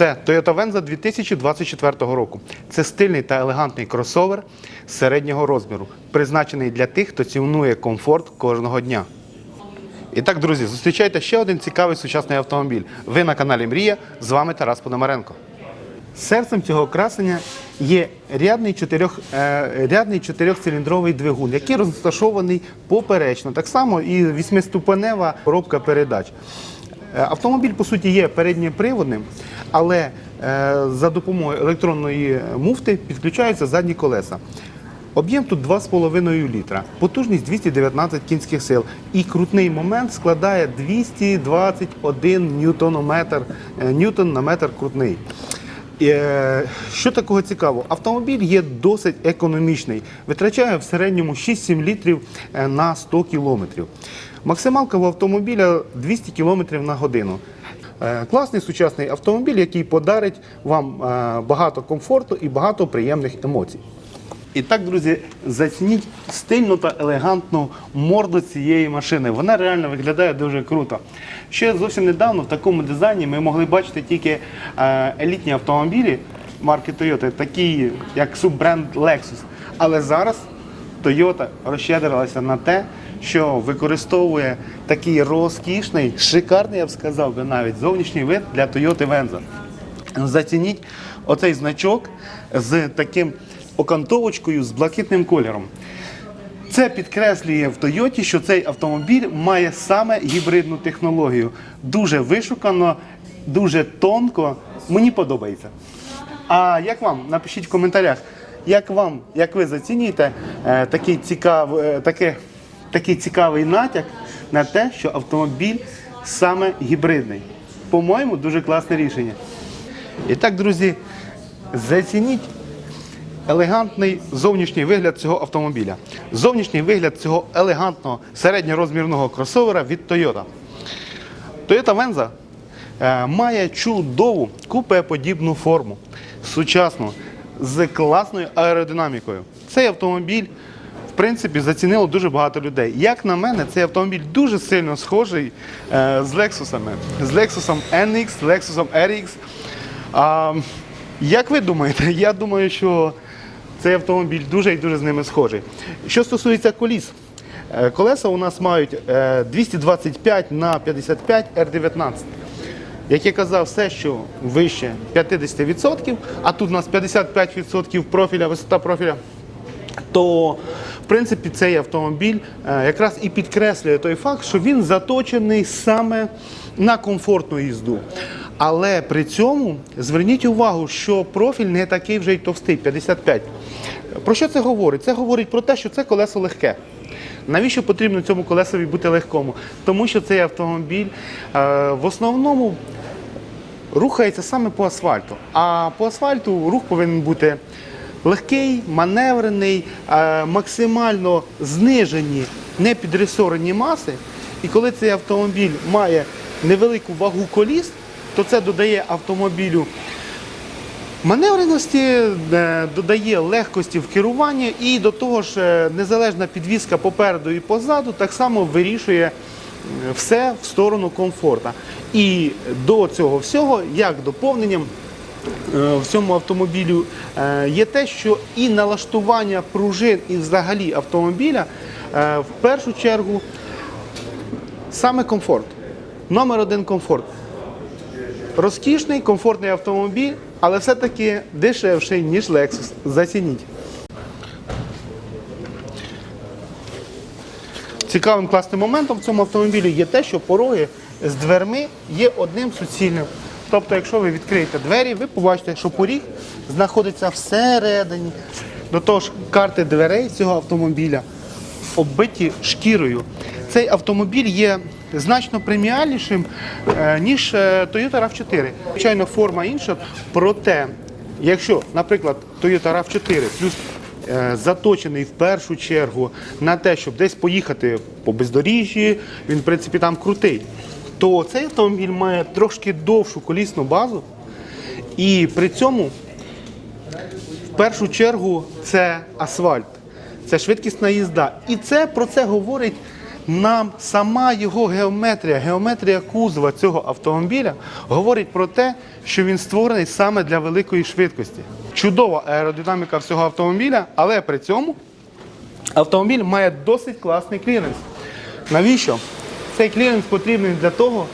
Це Toyota Venza 2024 року. Це стильний та елегантний кросовер середнього розміру, призначений для тих, хто цінує комфорт кожного дня. І так, друзі, зустрічайте ще один цікавий сучасний автомобіль. Ви на каналі Мрія. З вами Тарас Пономаренко. Серцем цього красення є рядний, чотирьох, е, рядний чотирьохциліндровий двигун, який розташований поперечно. Так само і восьмиступенева коробка передач. Е, Автомобіль, по суті, є передньоприводним, але е, за допомогою електронної муфти підключаються задні колеса. Об'єм тут 2,5 літра, потужність 219 кінських сил і крутний момент складає 221 ньютонометр, е, ньютон на метр крутний. Що такого цікавого? Автомобіль є досить економічний, витрачає в середньому 6-7 літрів на 100 кілометрів. Максималка в автомобіля 200 кілометрів на годину. Е, Класний сучасний автомобіль, який подарить вам е, багато комфорту і багато приємних емоцій. І так, друзі, зацініть стильну та елегантну морду цієї машини. Вона реально виглядає дуже круто. Ще зовсім недавно в такому дизайні ми могли бачити тільки е, елітні автомобілі марки Toyota, такі як суббренд Lexus. Але зараз Toyota розщедрилася на те, що використовує такий розкішний, шикарний, я б сказав би навіть зовнішній вид для Toyota Venza. Зацініть оцей значок з таким окантовочкою з блакитним кольором. Це підкреслює в Тойоті, що цей автомобіль має саме гібридну технологію. Дуже вишукано, дуже тонко. Мені подобається. А як вам? Напишіть в коментарях, як вам, як ви зацінюєте е, такий, цікав, е, таке, такий цікавий натяк на те, що автомобіль саме гібридний. По-моєму, дуже класне рішення. І так, друзі, зацініть елегантний зовнішній вигляд цього автомобіля. Зовнішній вигляд цього елегантного середньорозмірного кросовера від Toyota. Toyota Venza е, має чудову купеподібну форму, сучасну, з класною аеродинамікою. Цей автомобіль, принципі, зацінило дуже багато людей. Як на мене, цей автомобіль дуже сильно схожий е, з Lexus, з Lexus NX, Lexus RX. А, як ви думаєте? Я думаю, що цей автомобіль дуже і дуже з ними схожий. Що стосується коліс, е, колеса у нас мають е, 225 на 55 R19. Як я казав, все, що вище 50%, а тут у нас 55% профіля, висота профіля, то в принципі цей автомобіль е, якраз і підкреслює той факт, що він заточений саме на комфортну їзду. Але при цьому зверніть увагу, що профіль не такий вже й товстий 55. Про що це говорить? Це говорить про те, що це колесо легке. Навіщо потрібно цьому колесові бути легкому? Тому що цей автомобіль е, в основному рухається саме по асфальту. А по асфальту рух повинен бути легкий, маневрений, е, максимально знижені, не підресорені маси. І коли цей автомобіль має невелику вагу коліс, то це додає автомобілю маневреності, е, додає легкості в керуванні і до того ж е, незалежна підвізка попереду і позаду так само вирішує все в сторону комфорта. І до цього всього, як доповненням в цьому автомобілю е, є те, що і налаштування пружин, і взагалі автомобіля е, в першу чергу саме комфорт. Номер один комфорт. Розкішний, комфортний автомобіль, але все-таки дешевший, ніж Lexus. Зацініть. Цікавим класним моментом в цьому автомобілі є те, що пороги з дверми є одним суцільним. Тобто, якщо ви відкриєте двері, ви побачите, що поріг знаходиться всередині. До того ж, карти дверей цього автомобіля оббиті шкірою. Цей автомобіль є значно преміальнішим, е, ніж е, Toyota RAV4. Звичайно, форма інша, проте, якщо, наприклад, Toyota RAV4 плюс е, заточений в першу чергу на те, щоб десь поїхати по бездоріжжі, він, в принципі, там крутий, то цей автомобіль має трошки довшу колісну базу, і при цьому в першу чергу це асфальт, це швидкісна їзда. І це про це говорить нам сама його геометрія, геометрія кузова цього автомобіля говорить про те, що він створений саме для великої швидкості. Чудова аеродинаміка всього автомобіля, але при цьому автомобіль має досить класний кліренс. Навіщо? Цей кліренс потрібний для того,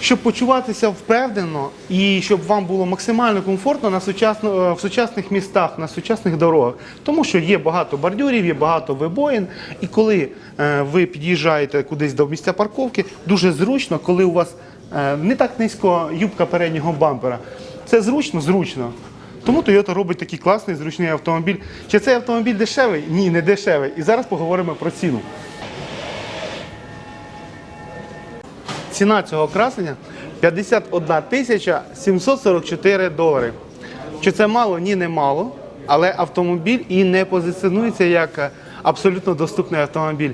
щоб почуватися впевнено і щоб вам було максимально комфортно на сучасно, е, в сучасних містах, на сучасних дорогах. Тому що є багато бордюрів, є багато вибоїн. І коли е, ви під'їжджаєте кудись до місця парковки, дуже зручно, коли у вас е, не так низько юбка переднього бампера. Це зручно, зручно. Тому Toyota робить такий класний зручний автомобіль. Чи цей автомобіль дешевий? Ні, не дешевий. І зараз поговоримо про ціну. Ціна цього красення 51 тисяча 744 долари. Чи це мало? Ні, не мало. Але автомобіль і не позиціонується як е, абсолютно доступний автомобіль.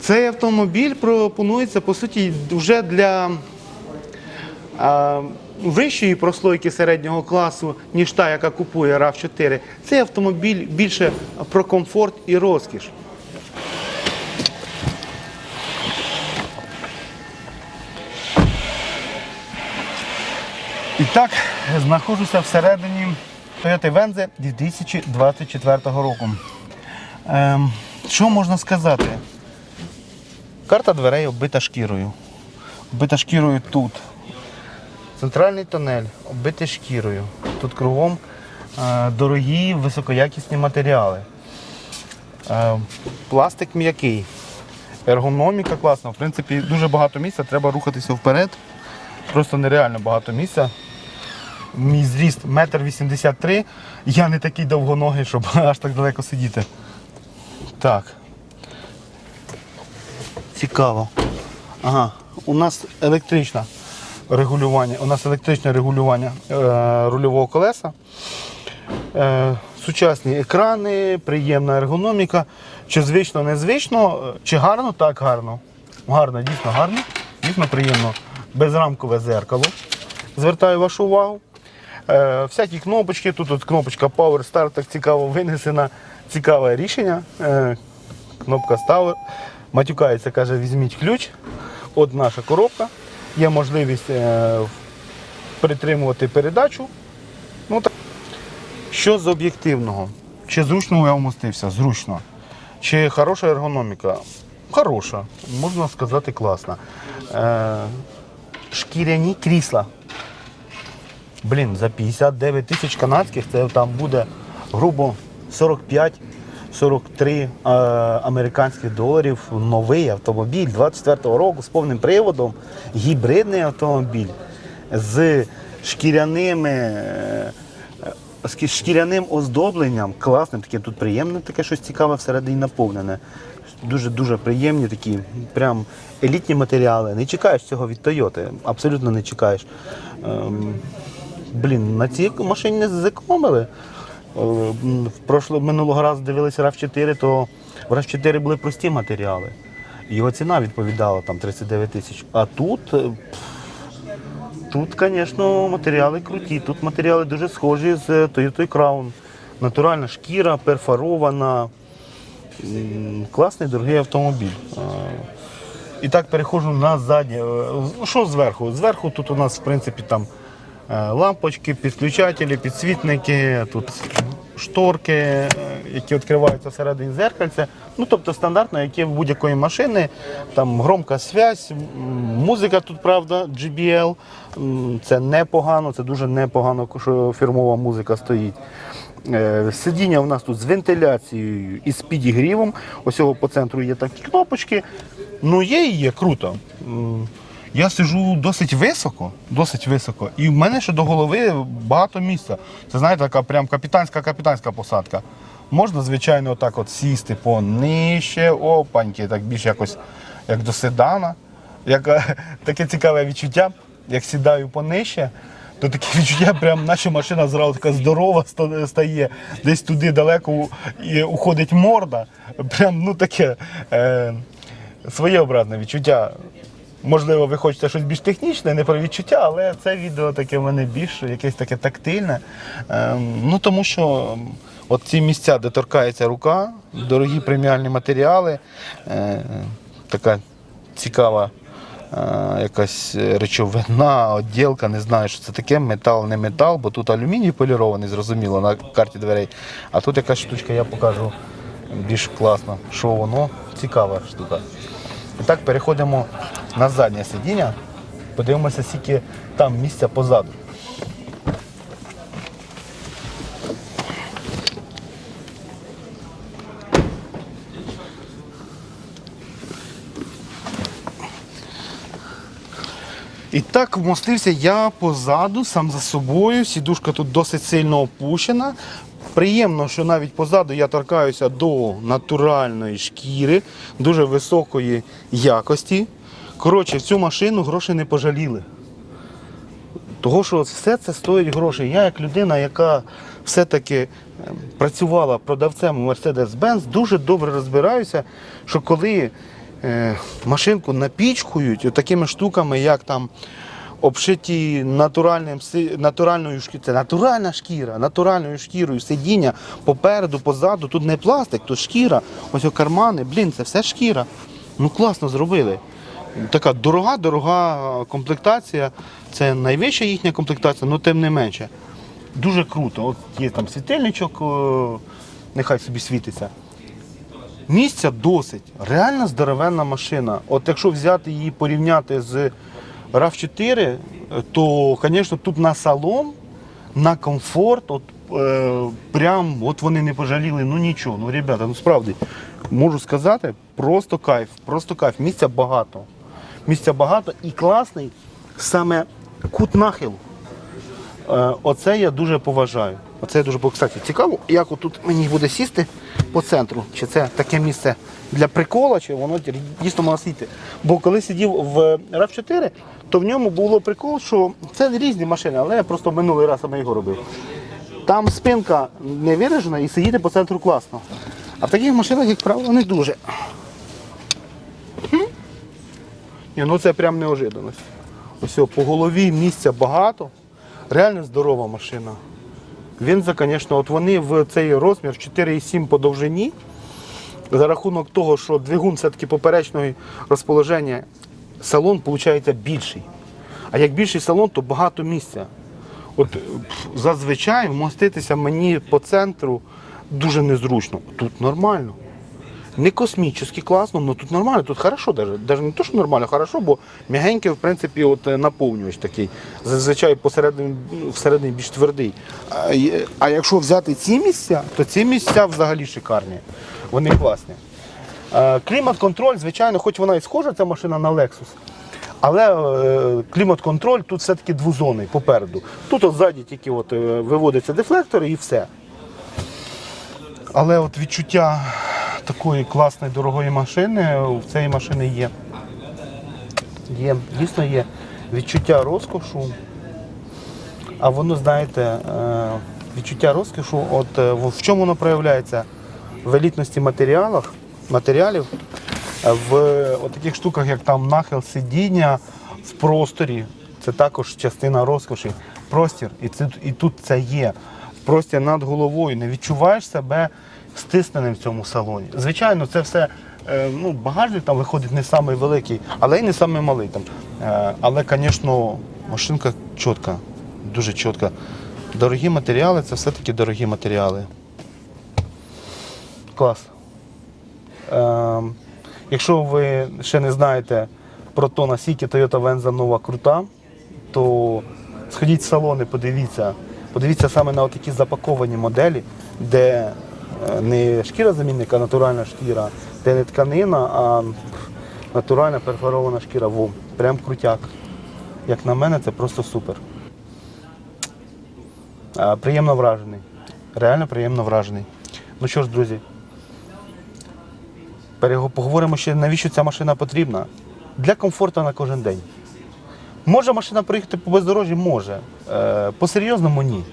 Цей автомобіль пропонується, по суті, вже для а, вищої прослойки середнього класу, ніж та, яка купує RAV4. Цей автомобіль більше про комфорт і розкіш. Так, знаходжуся всередині Toyota Venze 2024 року. Ем, що можна сказати? Карта дверей оббита шкірою. Оббита шкірою тут. Центральний тунель оббитий шкірою. Тут кругом е, дорогі високоякісні матеріали. Е, пластик м'який. Ергономіка класна. В принципі, дуже багато місця, треба рухатися вперед. Просто нереально багато місця. Мій зріст 1,83 м. Я не такий довгоногий, щоб аж так далеко сидіти. Так. Цікаво. Ага, у нас електричне регулювання. У нас електричне регулювання е, рульового колеса. Е, сучасні екрани, приємна ергономіка. Чи звично, незвично, чи гарно, так гарно. Гарно, дійсно гарно, дійсно приємно. Безрамкове зеркало. Звертаю вашу увагу. Е, всякі кнопочки, тут от кнопочка Power Start, так цікаво винесена, цікаве рішення. Е, кнопка Start. Матюкається, каже, візьміть ключ. От наша коробка. Є можливість е, притримувати передачу. Ну, так. Що з об'єктивного? Чи зручно я вмостився? Зручно. Чи хороша ергономіка? Хороша, можна сказати, класна. Шкіряні крісла. Блін, за 59 тисяч канадських це там буде грубо 45-43 е, американських доларів. Новий автомобіль 24-го року з повним приводом, гібридний автомобіль з шкіряними. е, з шкіряним оздобленням, класним, таке тут приємне, таке щось цікаве всередині наповнене. Дуже-дуже приємні такі, прям елітні матеріали. Не чекаєш цього від Toyota, абсолютно не чекаєш. Ем, блін, на цій машині не зекономили. Е, В прошло, минулого разу дивилися RAV4, то в RAV4 були прості матеріали. Його ціна відповідала там 39 тисяч. А тут е, Тут, звісно, матеріали круті. Тут матеріали дуже схожі з Toyota Crown. Натуральна шкіра, перфорована. Класний дорогий автомобіль. Е, І так переходжу на заднє. Е, ну, Що зверху? Зверху тут у нас, в принципі, там е, лампочки, підключателі, підсвітники, тут шторки, е, які відкриваються всередині зеркальця. Ну, тобто стандартно, як є в будь-якої машини, там громка связь, музика тут, правда, JBL. Це непогано, це дуже непогано, що фірмова музика стоїть. Е, Сидіння у нас тут з вентиляцією і з підігрівом. Ось по центру є такі кнопочки. Ну, є і є, круто. Я сижу досить високо, досить високо, і в мене ще до голови багато місця. Це знаєте, така прям капітанська капітанська посадка. Можна, звичайно, отак от сісти понижче, опаньки, так більш якось як до седана. Як, е, таке цікаве відчуття, як сідаю понижче, то таке відчуття, прям наша машина зразу така здорова ста- стає, десь туди далеко і уходить морда. Прям ну таке е, своєобразне відчуття. Можливо, ви хочете щось більш технічне, не про відчуття, але це відео таке в мене більш якесь таке тактильне. Ем, ну тому що ем, от ці місця, де торкається рука, дорогі преміальні матеріали, е, така цікава е, якась речовина, оділка, не знаю, що це таке, метал, не метал, бо тут алюміній полірований, зрозуміло, на карті дверей. А тут якась штучка, я покажу більш класно, що воно цікава штука. І так переходимо на заднє сидіння. Подивимося, скільки там місця позаду. І так вмостився я позаду, сам за собою. Сідушка тут досить сильно опущена. Приємно, що навіть позаду я торкаюся до натуральної шкіри, дуже високої якості. Коротше, в цю машину грошей не пожаліли. Того, що все це стоїть грошей. Я, як людина, яка все-таки ем, працювала продавцем Mercedes-Benz, дуже добре розбираюся, що коли е, машинку напічкують такими штуками, як там обшиті натуральним, натуральною шкірою, це натуральна шкіра, натуральною шкірою сидіння попереду, позаду, тут не пластик, тут шкіра, ось кармани, блін, це все шкіра. Ну класно зробили. Така дорога, дорога комплектація. Це найвища їхня комплектація, але тим не менше. Дуже круто. От є там світильничок, нехай собі світиться. Місця досить. Реально здоровенна машина. От якщо взяти її порівняти з RAV4, то, звісно, тут на салон, на комфорт, от, е, прям от вони не пожаліли, ну нічого. Ну, ребята, ну справді, можу сказати, просто кайф, просто кайф. Місця багато. Місця багато і класний саме кут нахилу. Е, Оце я дуже поважаю. Оце я дуже. Кстати, цікаво, як отут мені буде сісти по центру. Чи це таке місце для прикола, чи воно дійсно має сіти. Бо коли сидів в RAV4, то в ньому було прикол, що це різні машини, але я просто минулий раз саме його робив. Там спинка не виражена і сидіти по центру класно. А в таких машинах, як правило, не дуже. Ні, ну це прям неожиданність. Ось по голові місця багато. Реально здорова машина. Він звісно, от вони в цей розмір 4,7 по довжині. За рахунок того, що двигун все-таки поперечного розположення, салон виходить більший. А як більший салон, то багато місця. От зазвичай вмоститися мені по центру дуже незручно. Тут нормально. Не космічно класно, але тут нормально, тут хорошо. Даже не то, що нормально, хорошо, бо м'ягенький, в принципі, от е, наповнювач такий. Зазвичай посередині, ну, всередині більш твердий. А, а якщо взяти ці місця, то ці місця взагалі шикарні. Вони класні. Е, Клімат-контроль, звичайно, хоч вона і схожа, ця машина на Lexus. Але е, клімат-контроль тут все-таки двозонний попереду. Тут от ззаді тільки от, е, виводяться дефлектори і все. Але от відчуття такої класної дорогої машини в цієї машини є. Є, дійсно є відчуття розкошу. А воно, знаєте, відчуття розкошу, от в в чому воно проявляється? В елітності матеріалах, матеріалів, е, в таких штуках, як там нахил сидіння в просторі. Це також частина розкоші. Простір, і, це, і тут це є. Простір над головою. Не відчуваєш себе стисненим в цьому салоні. Звичайно, це все. е, Ну, багажник там виходить не самий великий, але й не самий малий. Там. Е, Але, звісно, машинка чітка, дуже чітка. Дорогі матеріали це все-таки дорогі матеріали. Клас. Е, якщо ви ще не знаєте про то, наскільки Toyota Venza нова крута, то сходіть в салон і подивіться. Подивіться саме на такі запаковані моделі, де е, не шкіра замінника, а натуральна шкіра, де не тканина, а натуральна перфорована шкіра. Во, прям крутяк. Як на мене, це просто супер. Е, Приємно вражений. Реально приємно вражений. Ну що ж, друзі, поговоримо ще, навіщо ця машина потрібна. Для комфорту на кожен день. Може машина проїхати по бездорожжі? Може. Е, по-серйозному ні.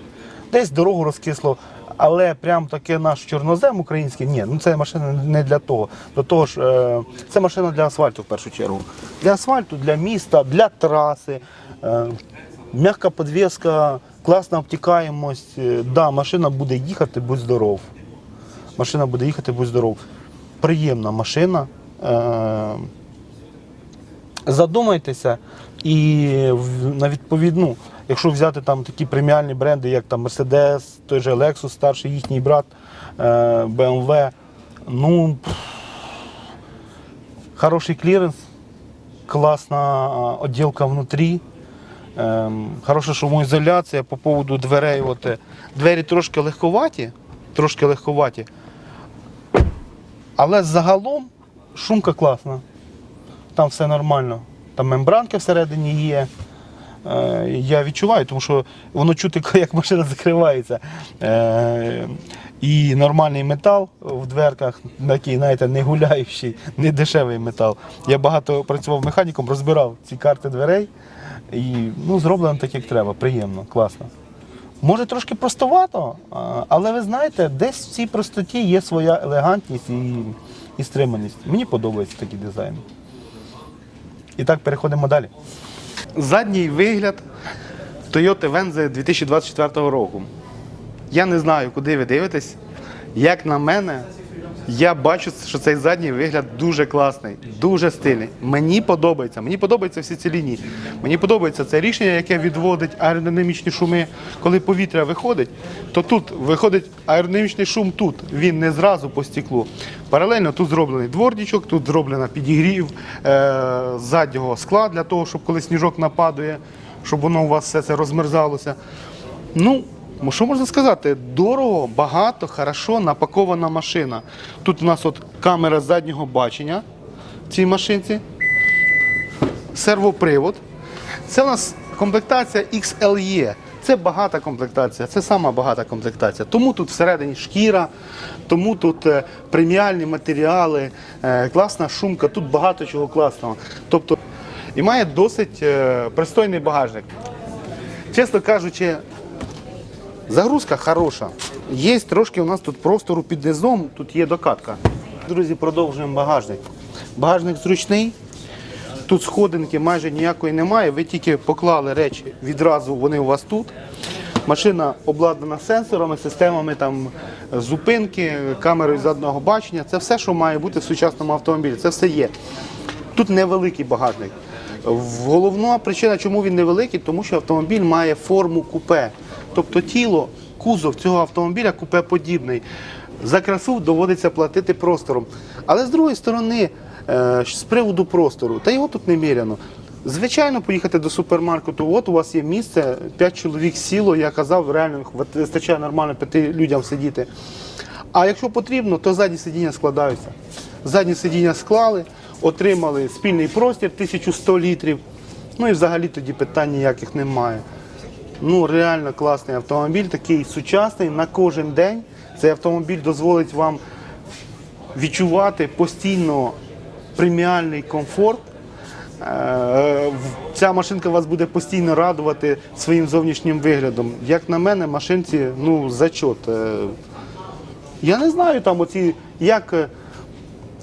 Десь дорогу розкисло, Але прям таке наш чорнозем український, ні, ну це машина не для того. До того ж, е, це машина для асфальту в першу чергу. Для асфальту, для міста, для траси, е, м'яка підвіска, класна обтікаємость. Да, машина буде їхати, будь здоров. Машина буде їхати, будь здоров. Приємна машина. Е, задумайтеся і на відповідну, якщо взяти там такі преміальні бренди, як там Mercedes, той же Lexus, старший їхній брат, е, BMW, ну хороший кліренс, класна відділка внутрі. Ем, хороша шумоізоляція по поводу дверей. От, е, двері трошки легковаті, трошки легковаті. Але загалом шумка класна. Там все нормально. Там мембранки всередині є. Е, я відчуваю, тому що воно чути, як машина закривається. Е, і нормальний метал в дверках, такий, знаєте, не гуляючий, не дешевий метал. Я багато працював механіком, розбирав ці карти дверей. І ну, зроблено так, як треба, приємно, класно. Може трошки простовато, але ви знаєте, десь в цій простоті є своя елегантність і, і стриманість. Мені подобається такий дизайн. І так, переходимо далі. Задній вигляд Toyota Venze 2024 року. Я не знаю, куди ви дивитесь. Як на мене, я бачу, що цей задній вигляд дуже класний, дуже стильний. Мені подобається. Мені подобаються всі ці лінії. Мені подобається це рішення, яке відводить аеродинамічні шуми. Коли повітря виходить, то тут виходить аеродинамічний шум тут. Він не зразу по стеклу. Паралельно тут зроблений дворничок, тут зроблено підігрів е- заднього скла для того, щоб коли сніжок нападає, щоб воно у вас все це розмерзалося. Ну, що можна сказати? Дорого, багато, хорошо напакована машина. Тут у нас от камера заднього бачення в цій машинці, сервопривод. Це у нас комплектація XLE. Це багата комплектація, це сама багата комплектація. Тому тут всередині шкіра, тому тут е, преміальні матеріали, е, класна шумка, тут багато чого класного. Тобто, і має досить е, пристойний багажник. Чесно кажучи, Загрузка хороша. Є трошки у нас тут простору під низом, тут є докатка. Друзі, продовжуємо багажник. Багажник зручний. Тут сходинки майже ніякої немає. Ви тільки поклали речі, відразу вони у вас тут. Машина обладнана сенсорами, системами там, зупинки, камерою заднього бачення. Це все, що має бути в сучасному автомобілі. Це все є. Тут невеликий багажник. Головна причина, чому він невеликий, тому що автомобіль має форму купе. Тобто тіло, кузов цього автомобіля купе подібний. За красу доводиться платити простором. Але з другої сторони, е, з приводу простору, та його тут неміряно. Звичайно, поїхати до супермаркету, от у вас є місце, 5 чоловік сіло, я казав, реально вистачає нормально п'яти людям сидіти. А якщо потрібно, то задні сидіння складаються. Задні сидіння склали, отримали спільний простір 1100 літрів. Ну і взагалі тоді питань ніяких немає. Ну, реально класний автомобіль, такий сучасний на кожен день. Цей автомобіль дозволить вам відчувати постійно преміальний комфорт. Е, Ця машинка вас буде постійно радувати своїм зовнішнім виглядом. Як на мене, машинці ну, зачот. Е, Я не знаю там оці, як е,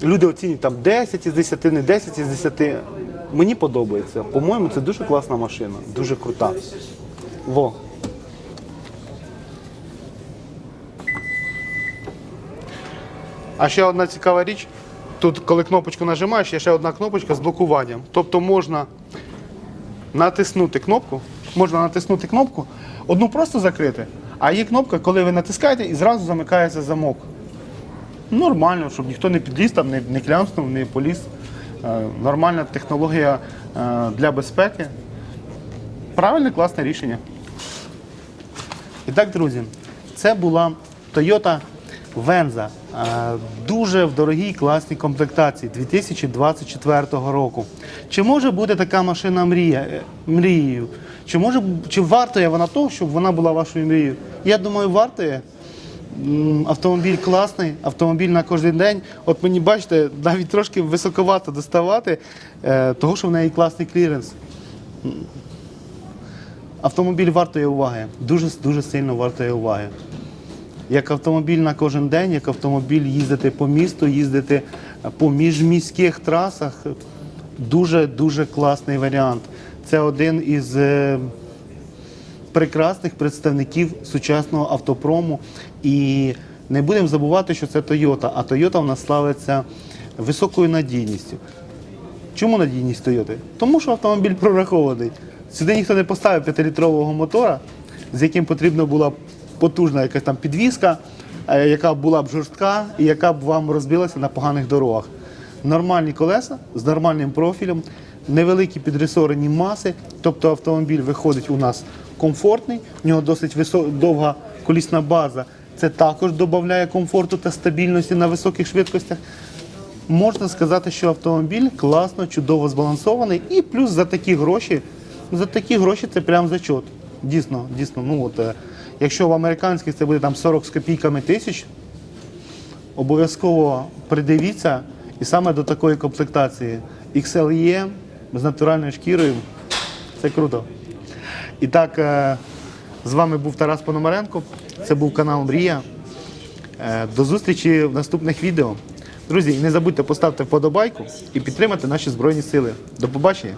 люди оцінюють там 10 із 10, не 10 із 10. Мені подобається. По-моєму, це дуже класна машина, дуже крута. Во. А ще одна цікава річ. Тут, коли кнопочку нажимаєш, є ще одна кнопочка з блокуванням. Тобто можна натиснути кнопку, можна натиснути кнопку, одну просто закрити, а є кнопка, коли ви натискаєте і зразу замикається замок. Нормально, щоб ніхто не підліз, там, не, не клямснув, не поліз. Е, нормальна технологія е, для безпеки. Правильне, класне рішення. І так, друзі, це була Toyota Venza. Е, Дуже в дорогій класній комплектації 2024 року. Чи може бути така машина мрія, е, мрією? Чи, може, чи вартує вона того, щоб вона була вашою мрією? Я думаю, вартує. Автомобіль класний, автомобіль на кожен день. От мені бачите, навіть трошки високовато доставати, е, того, що в неї класний кліренс. Автомобіль вартує уваги. Дуже дуже сильно вартує уваги. як автомобіль на кожен день, як автомобіль їздити по місту, їздити по міжміських трасах. Дуже дуже класний варіант. Це один із е, прекрасних представників сучасного автопрому. І не будемо забувати, що це Toyota. А Toyota в нас славиться високою надійністю. Чому надійність Toyota? Тому що автомобіль прорахований. Сюди ніхто не поставив 5-літрового мотора, з яким потрібна була потужна якась там підвізка, е, яка була б жорстка і яка б вам розбилася на поганих дорогах. Нормальні колеса з нормальним профілем, невеликі підресорені маси, тобто автомобіль виходить у нас комфортний, в нього досить висо- довга колісна база. Це також додає комфорту та стабільності на високих швидкостях. Можна сказати, що автомобіль класно, чудово збалансований, і плюс за такі гроші, за такі гроші це прям зачот. Дійсно, дійсно. Ну от, е, якщо в американських це буде там 40 з копійками тисяч, обов'язково придивіться і саме до такої комплектації XLE з натуральною шкірою. Це круто. І так, е, з вами був Тарас Пономаренко. Це був канал Мрія. Е, До зустрічі в наступних відео. Друзі, не забудьте поставити вподобайку і підтримати наші Збройні Сили. До побачення!